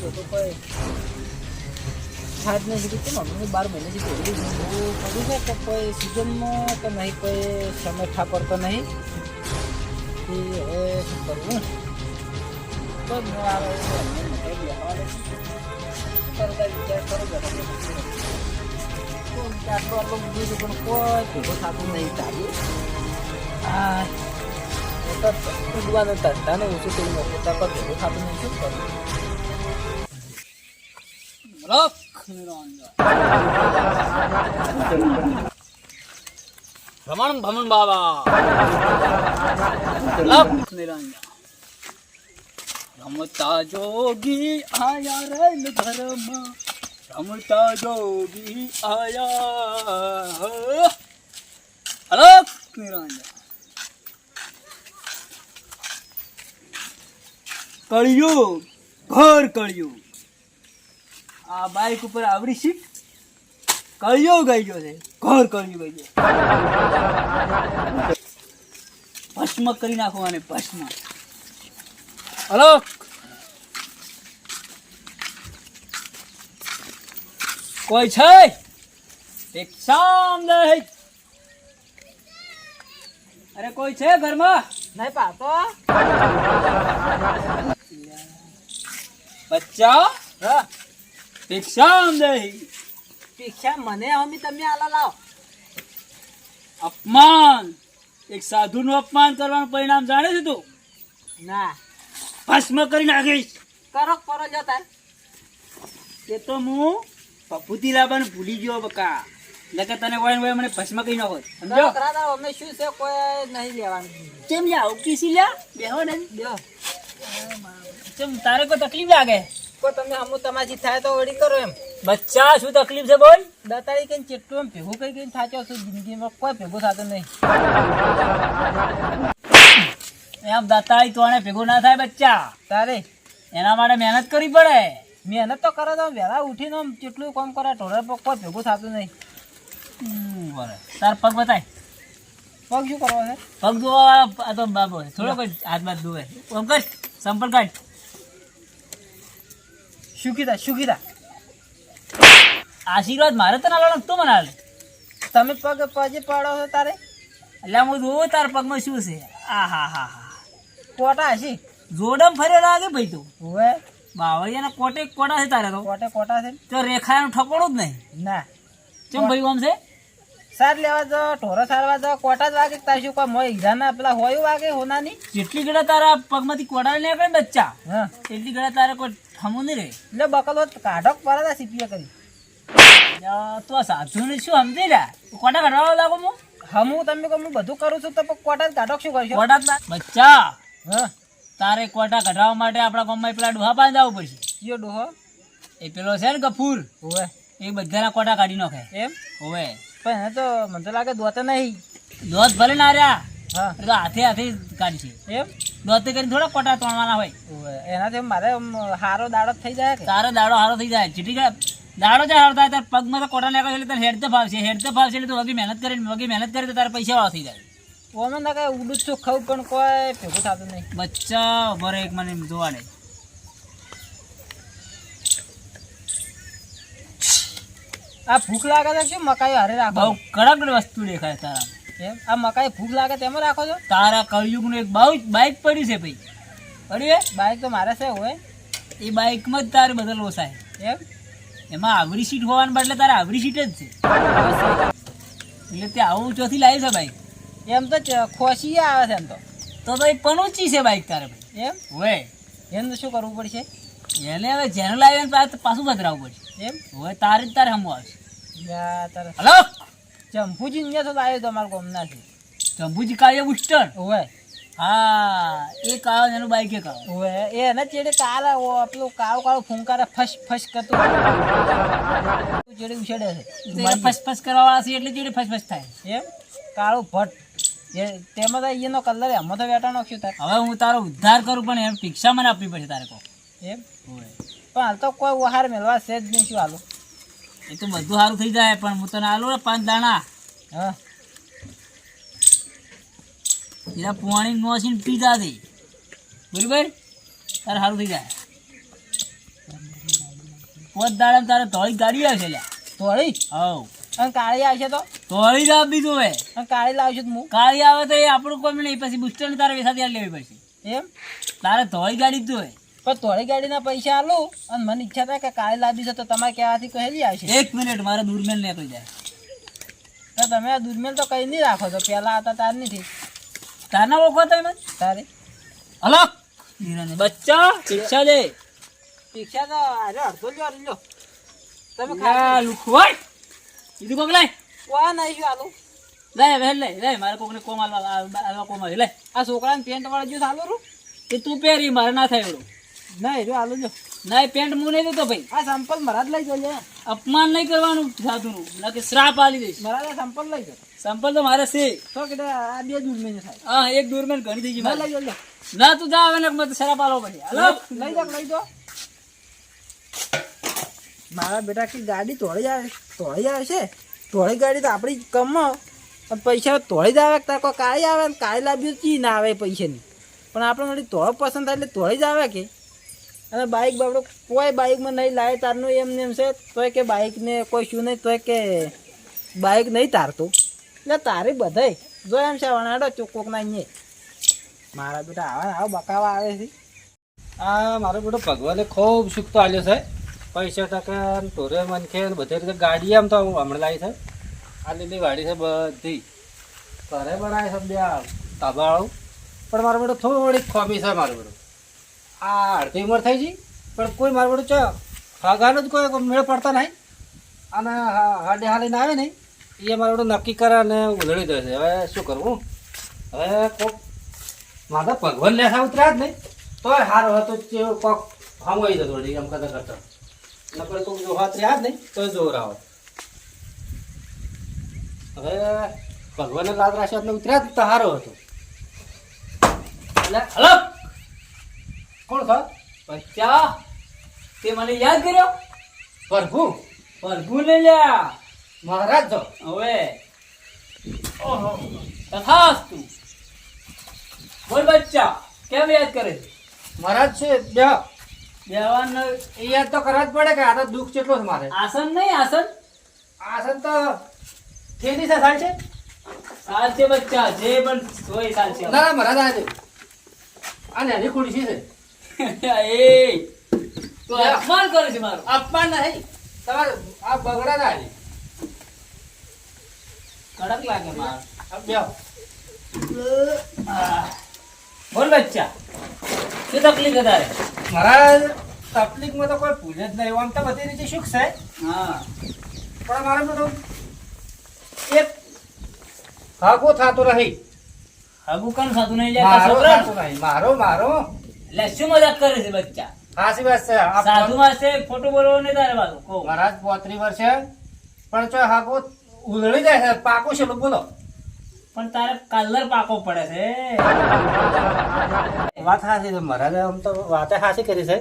બધું કોઈ ખાદ નહીં કીધું કેમ હમણાં બાર મહિનાથી પહેરી હું કરું છે કે કોઈ સિઝનમાં કે નહીં કોઈ સમય ઠાપડતો નહીં એ હવે શું કરવું કોઈ ન આવે એવું વિચાર કરો આટલું આટલું ચાલ્યું આ તો ઉડવાનો કરી નાખ્યું ત્યાં પર ભેગું થતું નહીં શું કરવું ભ્રમણ ભમણ બાબા લખ નિરંજન રમતા જોગી આયા રેલ ઘરમાં. રમતા જોગી આયા. અલખ નિરંજન કળિયુગ ઘર કળિયુગ આ બાઇક ઉપર આવડી સીટ કળિયો ગઈ ગયો છે. ઘર કળિયુગ ગઈ ગયો. ભસ્મ કરી નાખો ભસ્મ. હલો? કોઈ છે? એક દહી અરે કોઈ છે ઘરમાં? નહીં પાપો બચ્ચા? હા. પીક્ષા મને અમી તમે આલા લાવ. અપમાન. એક સાધુનું અપમાન કરવાનું પરિણામ જાણે છે તું? ના. ભસ્મ કરી નાખીશ. કરો કરો જતા. એ તો હું પપુતી લાવવાનું ભૂલી ગયો બકા એટલે તને વળીને વળી મને ભસ્મ કરી નાખો. સમજો? અમે શું છે કોઈ નહીં લેવાનું. કેમ લ્યા ઉકીસી લ્યા? બેહો ને. બેહો. કેમ તારે કોઈ તકલીફ લાગે? કોઈ તમે આમ તમારી થાય તો વળી કરો એમ. બચ્ચા શું તકલીફ છે બોલ? દતાળી કઈ ચેટલું એમ ભેગું કઈ કઈ થાચો છું. જિંદગીમાં કોઈ ભેગું થતો નહીં. એમ દતાળી તો આને ભેગું ના થાય બચ્ચા. તારે? એના માટે મહેનત કરવી પડે. મહેનત તો કરો તો વહેલા ઉઠીને આમ જેટલું કામ કરે ઢોળે પગ કોઈ ભેગું થતું નહીં. બરાબર. તાર પગ બતાય. પગ શું કરવો છે? પગ ધોવા આ તો બાબો થોડો કોઈ હાથ બાદ દુવે આમ કર. સંપર્ક કાઢ શું કીધા શું કીધા? આશીર્વાદ મારે તો ના લાગે તું મને હાલ તમે પગ પજે પાડો છો તારે? એટલે હું જોઉં તારા પગમાં શું છે. આ હા હા. હા કોટા હશી? જોડમ ફર્યો લાગે ભાઈ તું. હવે. બાવળિયાના કોટે કોટા છે તારે તો? કોટે કોટા છે? તો રેખાનું ઠકોણું જ નહીં. ના. ચમ ભાઈ આમ છે? સાર લેવા જાઓ ઢોરો સારવા જાવ કોટા જ વાગે તાર શું કોઈ મોય ઈજાના પેલા હોય વાગે હોનાની? જેટલી ગળા તારા પગમાંથી કોટા નીકળે બચ્ચા હા. એટલી ગળા તારે કોઈ નહીં રહે. એટલે બકલો કાઢો પરદા સીપીએ કરી. તો સાધુ ને શું સમજી લે? કોટા કાઢવા લાગો હું હમું તમે કહું હું બધું કરું છું તો કોટા કાઢો શું કરશો? કોટા બચ્ચા હા. તારે કોટા કઢાવવા માટે આપણા ગામમાં પેલા ડોહા પાસે જવું પડશે. કયો ડોહો? એ પેલો છે ને ગફૂર. હોવે. એ બધાના કોટા કાઢી નાખે. એમ? હોવે. પણ એને તો મને તો લાગે દોતે નહીં. દોત ભલે ના રહ્યા. હા તો હાથે હાથે કાઢશે એમ? દોતે કરીને થોડા કોટા તોડવાના હોય. એનાથી મારે હારો દાડો થઈ જાય તારો દાડો હારો થઈ જાય. ઘડા દાડો જ હારો થાય તાર પગમાં તો કોટા નાખે એટલે તારે હેડ તો ફાવશે. હેડ તો ફાવશે એટલે તું વગી મહેનત કરીને વગી મહેનત કરે તો તારા પૈસા વાળો થઈ જાય. ઓમે ના કઈ ઉડું તો છું પણ કોઈ ભેગું થતું નહીં. બચ્ચા બરો એક મને જોવા દે. આ ભૂખ લાગે છે શું મકાઈ હારે રાખો બહુ કડક વસ્તુ દેખાય તારા. એમ આ મકાઈ ભૂખ લાગે તેમાં રાખો છો. તારા કળયુગનું એક બહુ બાઇક પડ્યું છે ભાઈ. પડ્યું હે? બાઈક તો મારે છે હોય. એ બાઇકમાં જ તારે બધા લોસાય. એમ? એમાં આવડી સીટ હોવાને બદલે તારે આવડી સીટ જ છે. એટલે તે આવું ચોથી લાવી છે બાઈક. એમ તો ખોસી આવે છે એમ તો. તો ભાઈ પણ ઊંચી છે બાઇક તારે ભાઈ. એમ? હોય એમ તો શું કરવું પડશે? એને હવે જેને લાવી એને પાછું બદલાવવું પડશે. એમ? હવે તારે જ તારે હમવા આવશે. તારે હલો? ચંપુજી ને તો લાવ્યો તો અમારા ગામનાથી. જંબુજી કાળિયા બુસ્ટર ઓવે. હા એ કાળો એનું બાઇક એ કાળો. ઓવે. એ એને ચેડે ઓ પેલું કાળો કાળો ફૂંકારે ફસ ફસ કરતો ચેડે ઉછેડે છે. ફસ ફસફસ કરવા વાળા છે એટલે જેડી ફસફસ થાય. એમ? કાળો ભટ્ટ એ તેમાં તો એનો કલર એમાં તો વેટા નાખ્યું તાર. હવે હું તારો ઉદ્ધાર કરું પણ એમ ભિક્ષા મને આપવી પડશે તારે કહો એમ? પણ હાલ તો કોઈ વહાર મેળવા છે જ નહીં શું હાલું. એ તો બધું સારું થઈ જાય પણ હું તને આલું ને પાંચ દાણા. હા. એના પોણી નોસીને પીધા થઈ બરાબર? તારે સારું થઈ જાય. પાંચ દાડા તારે ધોળી ગાડી આવશે લ્યા. ધોળી? હવ. અને કાળી આવશે તો? ધોળી જ આપી દો હવે. અને કાળી લાવશે તો હું કાળી આવે તો એ આપણું કોઈ નહીં પછી બુસ્ટર તારે વેસા ત્યાં લેવી પડશે. એમ? તારે ધોળી ગાડી જ જોઈએ. પણ તોડી ગાડીના પૈસા આલો અને મને ઈચ્છા થાય કે કાલે લાવી છે તો તમારે ક્યાંથી કહેલી આવશે? એક મિનિટ મારે દૂરમેલ નીકળી જાય. તો તમે આ દૂરમેલ તો કઈ નહીં રાખો તો પેલા હતા તાર નથી. તારના ઓળખો તમે? તારે. હલો? બચ્ચા શિક્ષા દે. શિક્ષા તો અરે અડધો લ્યો અડધો તમે ખા લુખવાય બીજું કોક લાય. વા નહીં આલું. લાય વેલ લે લાય મારે કોકને કોમ આલવા કોમ આવે. લાય આ છોકરાને પેન્ટ વાળા જો ચાલુ રૂ કે તું પહેરી મારે ના થાય એવડું. નહીં જો આલો જો. નહીં પેન્ટ હું નહીં દેતો ભાઈ. આ સેમ્પલ મરા જ લઈ જજો અપમાન નહીં કરવાનું સાધુનું ના કે શ્રાપ આલી દઈશ. મારા સેમ્પલ લઈ જાઓ. સેમ્પલ તો મારે છે. તો કે આ બે દૂરમેન થાય હા એક દૂરમેન ઘણી થઈ ગઈ મારે. લઈ જજો ના તું જા આવે ને મત શ્રાપ આલો પડે હલો? લઈ જાવ લઈ જો મારા બેટા કે ગાડી તોડી જાય તોડી જાય છે. તોડી ગાડી તો આપણી કમ. પૈસા તોડી જ આવે તાર કોઈ કાળી આવે ને કાળી લાવ્યું ચી ના આવે પૈસાની. પણ આપણે વળી તોડ પસંદ થાય એટલે તોડી જ આવે કે? અને બાઇક બાપડો, કોઈ બાઇકમાં નહીં લાવે તારનું એમ ને એમ છે, તોય કે બાઇકને કોઈ શું નહીં, તોય કે બાઇક નહીં તારતું. એટલે તારે બધાય, જો એમ છે વણાડો ચોકોકના અહીંયા. મારા બેટા આવા આવા બકાવા આવે છે. આ મારો બેટો ભગવાને ખૂબ સુખ તો આલ્યો છે. પૈસા ટકા ટોરે મનખે બધી રીતે ગાડી આમ તો હમણાં લાવી છે. આ લીલી વાડી છે બધી. ઘરે બનાવે છે બે તાબાળું પણ મારો બેટો થોડીક ખોમી છે મારો બેટો. આ અડધી ઉંમર થઈ ગઈ, પણ કોઈ મારો બધું ચો જ કોઈ મેળ પડતા નહીં. અને હાડી હાલીને આવે નહીં એ મારું બધું નક્કી કરે અને ઉધળી દે છે. હવે શું કરવું? હવે કોક મારા ભગવાન લેસા ઉતર્યા જ નહીં. તોય હારો હતો કોક હમવાઈ જતો એમ કરતા કરતા. નકર તો જો હાથ જ નહીં, તોય જોર આવો. હવે ભગવાનને રાખ્યો એટલે ઉતર્યા જ તો હારો હતો. એટલે, હલો! કોણ ખા બચ્ચા તે મને યાદ કર્યો? પ્રભુ. પ્રભુ ને લ્યા. મહારાજ જો હવે. ઓહો. તથાસ્તુ. બોલ બચ્ચા કેમ યાદ કરે છે? મહારાજ છે બે બેવાન એ યાદ તો કરવા જ પડે કે આ તો દુઃખ કેટલો છે મારે. આસન નહીં આસન? આસન તો થેલી છે સાલ છે? સાલ છે બચ્ચા જે પણ હોય સાલ છે. ના ના મહારાજ આજે આ નાની ખુરશી છે. એ તો અપમાન કરે છે મારું અપમાન નહીં. તમારે આ બગડા ના. કડક લાગે મારું. બોલ બચ્ચા. શું તકલીફ તારે મહારાજ તકલીફમાં તો કોઈ ભૂલે જ નહીં. આમ તો બધી રીતે સુખ છે. હા. પણ મારે બધું એક હાગો થતો રહી. હાગુ કામ મારો થતો નહીં મારો મારો. એટલે શું મજાક કરે છે બચ્ચા? હાસી વાત છે. સાધુ માસે ખોટું બોલવો નહીં તારે બાજુ કહો. મહારાજ પોત્રી વર્ષે. પણ ચો હાકો ઉધળી જાય છે. પાકો છે બોલો. પણ તારે કલર પાકો પડે છે. વાત હાસી છે. મહારાજ આમ તો વાતે હાસી કરી છે.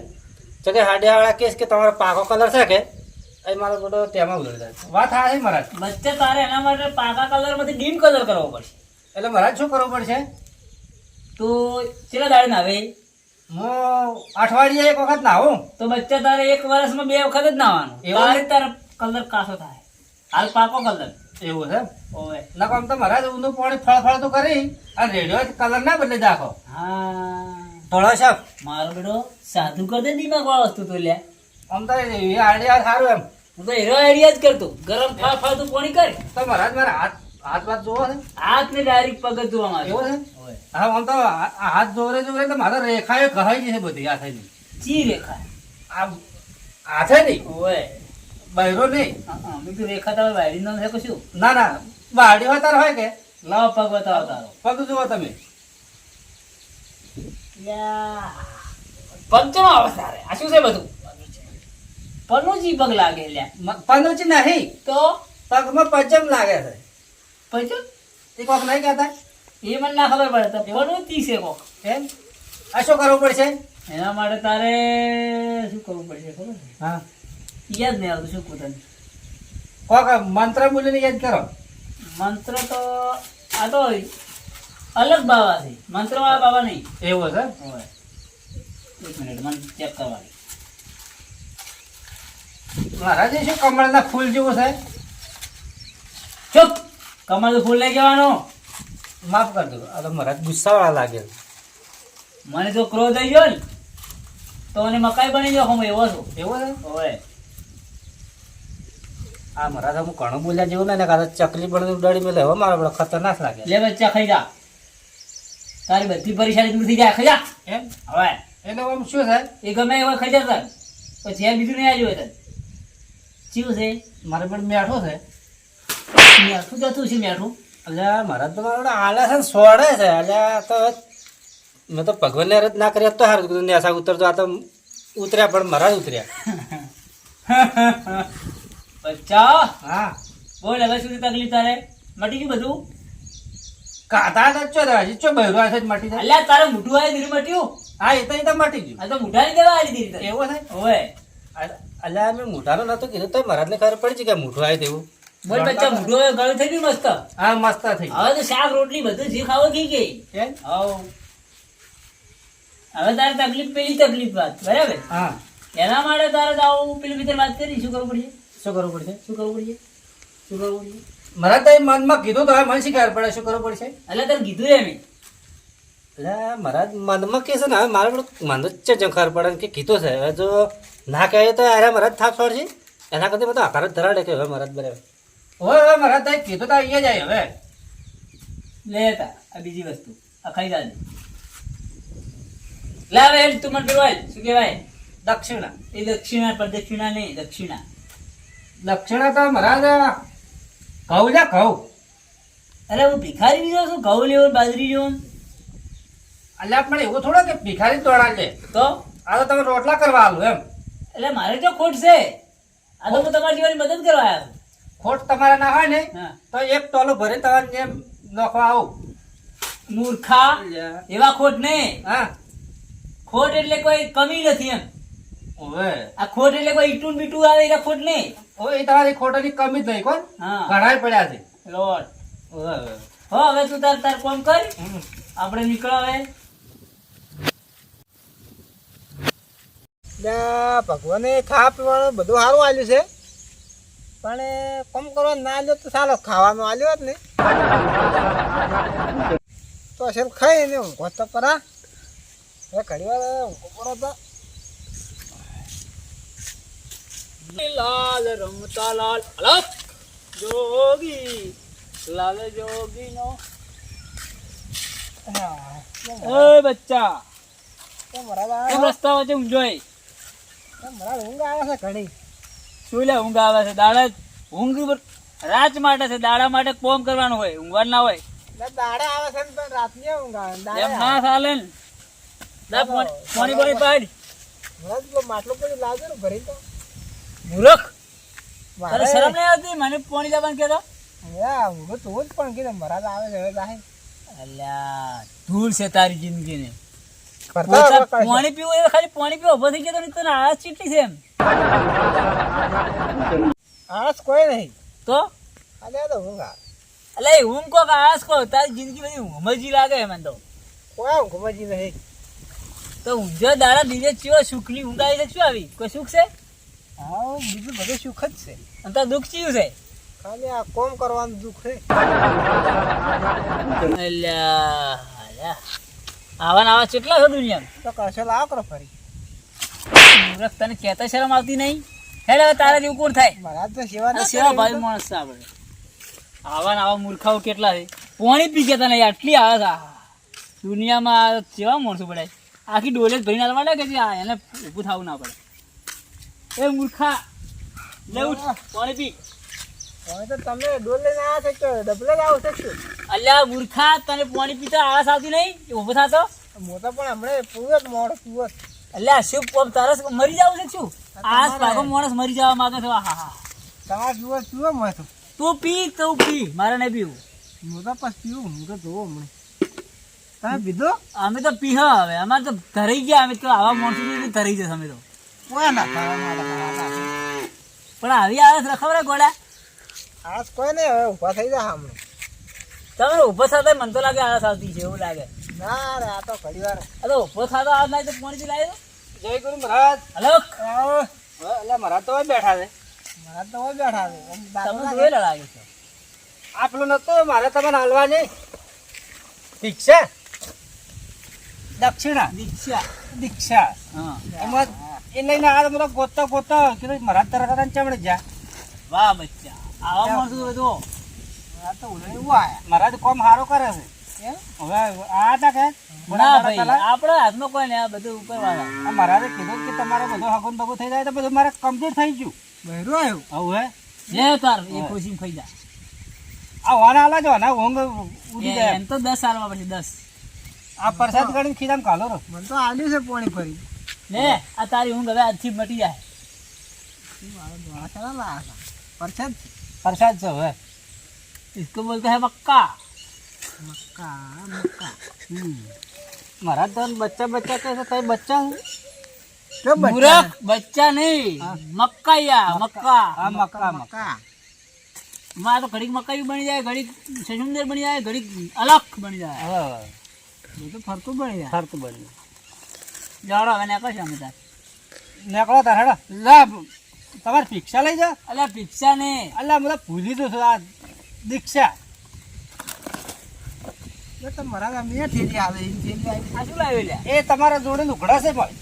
જો કે હાડિયાવાળા કેસ કે તમારો પાકો કલર છે કે? એ મારો બધો તેમાં ઉધળી જાય છે. વાત હાસી મહારાજ. બચ્ચે તારે એના માટે પાકા કલરમાંથી ડીમ કલર કરવો પડશે. એટલે મહારાજ શું કરવું પડશે? તો ચેલા દાડે ના આવે હું અઠવાડિયે એક વખત નાહું. તો બચ્ચા તારે એક વર્ષમાં બે વખત જ નાવાનું એવું? તારે કલર કાસો થાય. હાલ પાકો કલર. એવું છે? ઓવે. નકો આમ તો મારા ઊંધું પાણી ફળ ફળ તો કરી અને રેડિયો કલર ના બદલે દાખો હા. ધોળો સાહેબ મારો બેડો સાધુ કર દે દિમાગ વાળો વસ્તુ તો લ્યા આમ તો આઈડિયા સારું એમ. હું તો હીરો આઈડિયા જ કરતો. ગરમ ફળ ફળતું પાણી કર. તો મારા મારા હાથ હાથ વાત જોવો છે? હાથ ને ડાયરેક્ટ પગ જ જોવા માંગે એવું છે? હા આમ તો હાથ જોરે જોરે તો મારા રેખાએ કહાઈ જશે બધી આ થઈને. ચી રેખા? આ હાથે નહીં? ઓય બહેરો નહીં? હા મેં કીધું રેખા તમે વાયરી નો છે કશું ના ના બાડી વાતાર હોય કે? લાવ પગ બતાવો તારો. પગ જુઓ તમે. પગ ચો આવે તારે? આ શું છે બધું? પગનું જી પગ લાગે લ્યા. મ- નહીં. તો? પગમાં પચમ લાગે છે. પછી એ કોક નહીં કહેતા એ મને ના ખબર પડે. તો પગનું જી છે કોક? એમ? આ શું કરવું પડશે? એના માટે તારે શું કરવું પડશે ખબર હા. યાદ નહીં આવતું શું કહું તને? કોક મંત્ર બોલીને યાદ કરો. મંત્ર તો આ તો અલગ બાબા છે. મંત્ર વાળા બાબા નહીં. એવું છે? હવે એક મિનિટ મને ચેક કરવાની. મહારાજ શું કમળના ફૂલ જેવું છે? ચૂપ! કમળ ફૂલ લઈ જવાનો? માફ કરજો આ તો મારા ગુસ્સાવાળા લાગે મને તો ક્રોધ આવી ગયો ને તો મને મકાઈ બની ગયો હું એવો છું. એવો છે? હોય આ તો હું ઘણું બોલ્યા જેવું ને કાં ચકલી પણ ઉડાડી મેલે હવે મારા બધા ખતરનાક લાગે લે બચ્ચા ખાઈ જા. તારી બધી પરેશાની દૂર થઈ જાય ખાઈ જા. એમ? હવે એટલે આમ શું છે એ ગમે એવા ખાઈ જા સર પછી એમ બીજું નહીં આવ્યું હોય તાર ચીવું છે? મારે પણ મેઠો છે. મેઠું તો તું છે મેઠું. એટલે મહારાજ તો મારા આલે છે ને સોડે છે. એટલે આ તો મેં તો ભગવાનને અરજ ના કર્યા તો સારું કીધું નેસા ઉતરતો આ તો ઉતર્યા પણ મહારાજ ઉતર્યા. બચ્ચા હા. બોલ હવે સુધી તકલીફ તારે? મટી ગયું બધું? કાતા તો ચો હજી ચો બહેરો જ મટી જાય. અલ્યા તારે મોઢું આવે ધીરે મટ્યું? હા એ તો એ તો મટી ગયું. આ તો મોઢાની દેવા આવી દીધી એવો થાય અલ્યા મેં મોઢાનો નતો કીધું તો મહારાજને ખબર પડી છે કે મોઢું આવે તેવું બોલ બચ્ચા મોઢું હવે થઈ ગયું મસ્ત. હા મસ્ત થઈ હવે તો શાક રોટલી બધું જે ખાવો ગઈ કેમ? હવ હવે તારે તકલીફ પેલી તકલીફ વાત બરાબર? હા. એના માટે તારે તો આવું પેલી ભીતર વાત કરી શું કરવું પડશે? શું કરવું પડશે? શું કરવું પડશે? શું કરવું પડશે? મારા તો મનમાં કીધું તો મને શી પડે શું કરવું પડશે? એટલે તને કીધું એમ એટલે મારા મનમાં કે છે ને હવે મારે મન જ ખબર પડે કે કીધું છે. હવે જો ના કહે તો અરે મહારાજ થાપ છોડશે. એના કરતાં બધા આકાર જ ધરાડે કે હવે મહારાજ બરાબર. હવે હવે મહારાજ તો કીધું તો અહીંયા જાય હવે. લેતા આ બીજી વસ્તુ. આ ખાઈ જાજે લે. હવે તું મને પેલું શું કહેવાય? દક્ષિણા. એ દક્ષિણા પ્રદક્ષિણા નહીં દક્ષિણા. દક્ષિણા તો મહારાજ કહું લે કહું અરે હું ભિખારી બીજો છું ઘઉં લેવો બાજરી લેવો. અલ્યા પણ એવું થોડો કે ભિખારી જ દોડા લે. તો? આ તો તમે રોટલા કરવા આલું એમ. એટલે મારે તો ખોટ છે. આ તો હું તમારી જીવાની મદદ કરવા આવ્યો છું. ખોટ તમારા ના હોય ને તો એક ટોલો ભરે તમારે જેમ નોખવા આવું. મૂર્ખા? એવા ખોટ નહીં હા. ખોટ એટલે કોઈ કમી નથી એમ. ઓવે. આ ખોટ એટલે કોઈ ઈટું બીટું આવે એટલે ખોટ નહીં ઓવે એ તમારી ખોટોની કમી જ નહીં કોણ? ઘણા પડ્યા છે. લોટ. હો હવે તું તાર તાર કોમ કર. હમ. આપણે નીકળો હવે. ભગવાને ખા પીવાનું બધું સારું આવ્યું છે. પણ કમ કરવાનું ના આલ્યો તો ચાલો ખાવાનું આલ્યો જ ને તો અસલ ખાઈ ને ઊંઘો તો પરા. એ ઘડી વાર ઊંઘો પડો તો. લાલ રમતા લાલ. અલક જોગી. લાલ જોગી નો એ બચ્ચા. કેમ રસ્તા વચ્ચે ઊંઝોય મારા ઊંઘ આવે છે ઘણી શું લે ઊંઘ આવે છે. દાડા ઊંઘ રાત માટે છે. દાડા માટે કોમ કરવાનું હોય. ઊંઘવાનું ના હોય. દાડા આવે છે પણ રાતની ઊંઘ આવે એમ ના ચાલે ને. દા પોણી પોણી પોણી પાડ. લાવજો ને ભરી તો. મૂર્ખ. તારે શરમ નહીં આવતી? મને પોણી લાવવાનું કહેતો હા તો જ પણ કીધું મારા તો આવે છે હવે અલ્યા ધૂળ છે તારી જિંદગીને કરતા પોતા હવે કરશે. પાણી પીવું એ ખાલી પાણી પીવો. ઊભો થઈ ગયો તો તને આળસ ચીટલી છે એમ. આળસ કોઈ નહીં. તો? અલે તો ઊંઘ એટલે ઊંઘ આળસ કો તારી જિંદગી બધી ઊંઘમજી લાગે મને તો. કોઈ ઊંઘ નહીં. તો ઊંઝો દાડા બીજે ચીવો સુખની ઊંઘ આવી છે શું આવી? કોઈ સુખ છે? હા બીજું બધું સુખ જ છે. અને તો દુઃખ ચીયું છે? ખાલી આ કોમ કરવાનું દુઃખ છે. અલ્યા અલ્યા. આવા ને આવા કેટલા છે દુનિયામાં? તો કશો લાવો કરો ફરી. મૂર્ખ તને કહેતા શરમ આવતી નહીં. હેડ હવે તારા જેવું કોણ થાય? મારા તો સેવા સેવા ભાઈ માણસ છે આપણે. આવા ને આવા મૂર્ખાઓ કેટલા છે? પોણી પી ગયા તને આટલી આવે છે દુનિયામાં કેવા માણસો પડાય? આખી ડોલે ભરીને આવવા લાગે છે આ એને ઊભું થવું ના પડે. એ મૂર્ખા લે ઉઠ પાણી પી. તો તમે ડોલ લઈને આવ્યા છો કે ડબલે જ આવો છો અલ્યા મૂર્ખા તને પાણી પીતા આળસ આવતી નહીં? ઊભો થતો હું પણ હમણાં પૂરો જ મોડો પૂરો જ. અલ્યા શું પોપ તરસ મરી જાવ છે શું? આસ ભાગો માણસ મરી જવા માંગે છે. હા હા તમારે પીવો પીવો મેં તો તું પી તું પી. મારે નહીં પીવું. હું તો પછી પીવું હું તો જોવો હમણાં. તમે પીધો? અમે તો પી હવે. અમારે તો ધરાઈ ગયા. અમે તો આવા માણસો ધરાઈ જશે અમે તો. માટે પણ આવી આળસ ખબર ગોળા. આળસ કોઈ નહીં હવે ઊભા થઈ જા હમણાં. તમે ઊભો થતા મને તો લાગે આળસ આવતી છે એવું લાગે. ના રે આ તો ઘડી વાર. અરે ઊભો થતો આળસ લાગે તો પાણી લાવી લાવ્યો જય ગુરુ મહારાજ. હલો. એટલે મહારાજ તો બેઠા છે. મહારાજ તો હોય બેઠા છે. તમે જોઈ લાગે છે. આ પેલું નતું મારે તમને હાલવા ઠીક છે? દક્ષિણા. દીક્ષા. દીક્ષા. હા. એમાં એ લઈને આ બધા ગોતતો ગોતતો કીધું મહારાજ તરફ ચમડી જા. વાહ બચ્ચા. આવા માણસો તો જો તો ઉડે એવું કોમ સારો કરે છે. હવે આ હતા કે? ના ભાઈ આપણા હાથમાં કોઈ નહીં આ બધું ઉપર વાળા. મહારાજે કીધું કે તમારે બધું હગુન બગુન થઈ જાય તો બધું મારે કમ્પ્લીટ થઈ ગયું. બહેરું આવ્યું. હવે લે તાર એ ખુશી ખાઈ જા. આ વાના આલા જો ને ઊંઘ ઉડી જાય. એમ તો દસ સાલમાં પછી દસ. આ પ્રસાદ કરીને ખીજામ કાલો રો મને તો આલ્યું છે પોણી ફરી. લે આ તારી ઊંઘ હવે આજથી મટી જાય. પરસાદ છે. પ્રસાદ છે હવે इसको बोलते हैं मक्का મક્કા મક્કા મહારાજ તો બચ્ચા બચ્ચા કહે છે તઈ બચ્ચા હું તો બચ્ચા मूर्ख बच्चा नहीं मक्का या मक्का આ મક્કા મક્કા મક્કા वहाँ तो घड़ी मक्का भी बन जाए घड़ी ससुंदर बन जाए घड़ी अलग बन जाए હવે બધું ફરતું બની જાય ફરતું બન્યું જાડો હવે નાખો છે અમે તાર નીકળો તાર હેડો લા તમારે ભિક્ષા લઈ જા અલ્યા ભિક્ષા ને અલ્યા મને ભૂલી દઉં છું આ દીક્ષા. એ ગામની ઠેલી આવે ઠેલી આવી. શું લાવ્યો એ તમારા જોડે લુગડા છે ભાઈ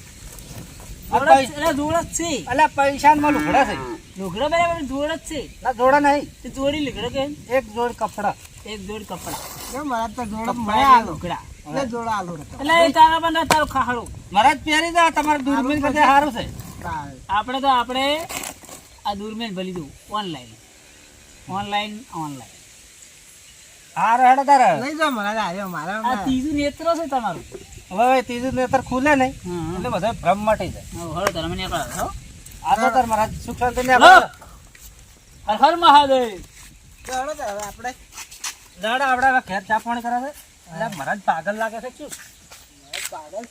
જોડે અલ્યા જોડ જ છે. અલ્યા પૈસામાં લુગડા છે. લુગડા બરાબર જોડ જ છે. ના જોડા નહીં. તે જોડી લુગડા કે એક જોડ કપડા. એક જોડ કપડા. મારા તો જોડો એટલે લુગડા. એટલે જોડો આલો. એટલે તારા પણ તારું ખાડું. મહારાજ પહેરી જા તમારે દૂરબીન બધે સારું છે. આપણે તો આપણે આ દૂરમેન ભલી દઉં ઓનલાઈન ઓનલાઈન ઓનલાઈન તારે. આવ્યો મારા આ ત્રીજું નેત્ર છે તમારું. હવે ત્રીજું નેતર ખુલે નહીં એટલે બધા ભ્રમ મટી જાય. હવે તમે નીકળો આ તો તાર મહારાજ સુખ શાંતિ ને હર હર મહાદેવ. ચાલો તો હવે આપણે દાડા આપણે ઘેર ચા પાણી કરે છે? એટલે મહારાજ પાગલ લાગે છે શું? પાગલ.